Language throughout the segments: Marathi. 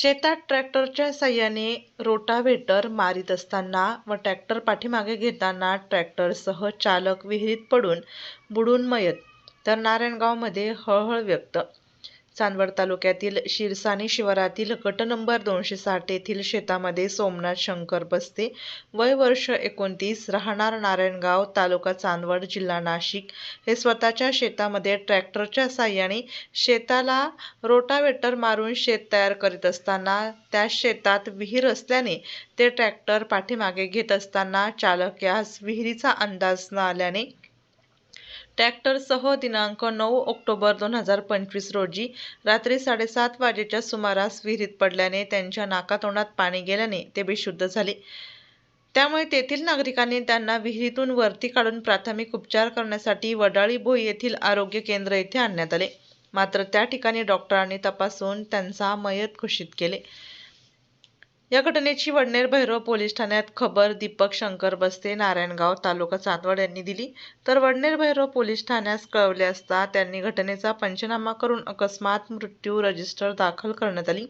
शेतात ट्रॅक्टरच्या साह्याने रोटाव्हेटर मारीत असताना व ट्रॅक्टर पाठीमागे घेताना ट्रॅक्टरसह चालक विहिरीत पडून बुडून मयत तर नारायणगावमध्ये हळहळ व्यक्त चांदवड तालुक्यातील शिरसानी शिवारातील गट नंबर दोनशे साठ येथील शेतामध्ये सोमनाथ शंकर बस्ते वय वर्ष एकोणतीस राहणार नारायणगाव तालुका चांदवड जिल्हा नाशिक हे स्वतःच्या शेतामध्ये ट्रॅक्टरच्या साह्याने शेताला रोटावेटर मारून शेत तयार करीत असताना त्या शेतात विहीर असल्याने ते ट्रॅक्टर पाठीमागे घेत असताना चालक यास विहिरीचा अंदाज न आल्याने ट्रॅक्टरसह दिनांक नऊ ऑक्टोबर दोन हजार पंचवीस रोजी रात्री साडेसात वाजेच्या सुमारास विहिरीत पडल्याने त्यांच्या नाकातोंडात पाणी गेल्याने ते बेशुद्ध झाले. त्यामुळे तेथील नागरिकांनी त्यांना विहिरीतून वरती काढून प्राथमिक उपचार करण्यासाठी वडाळी भोई येथील आरोग्य केंद्र येथे आणण्यात आले. मात्र त्या ठिकाणी डॉक्टरांनी तपासून त्यांचा मयत घोषित केले. या घटनेची वडनेर भैरव पोलीस ठाण्यात खबर दीपक शंकर बस्ते नारायणगाव तालुका चांदवड यांनी दिली. तर वडनेर भैरव पोलीस ठाण्यास कळवले असता त्यांनी घटनेचा पंचनामा करून अकस्मात मृत्यू रजिस्टर दाखल करण्यात आली.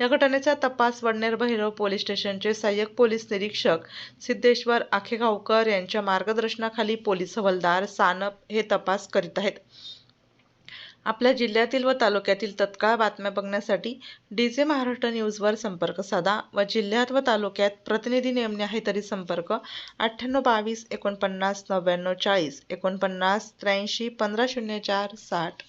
या घटनेचा तपास वडनेर भैरव पोलीस स्टेशनचे सहाय्यक पोलीस निरीक्षक सिद्धेश्वर आखेगावकर यांच्या मार्गदर्शनाखाली पोलीस हवालदार सानप हे तपास करीत आहेत. आपल्या जिल्ह्यातील व तालुक्यातील तत्काळ बातम्या बघण्यासाठी डी जे महाराष्ट्र न्यूजवर संपर्क साधा व जिल्ह्यात व तालुक्यात प्रतिनिधी नेमणे आहे तरी संपर्क. अठ्ठ्याण्णव बावीस एकोणपन्नास नव्याण्णव चाळीस एकोणपन्नास त्र्याऐंशी पंधरा शून्य चार साठ.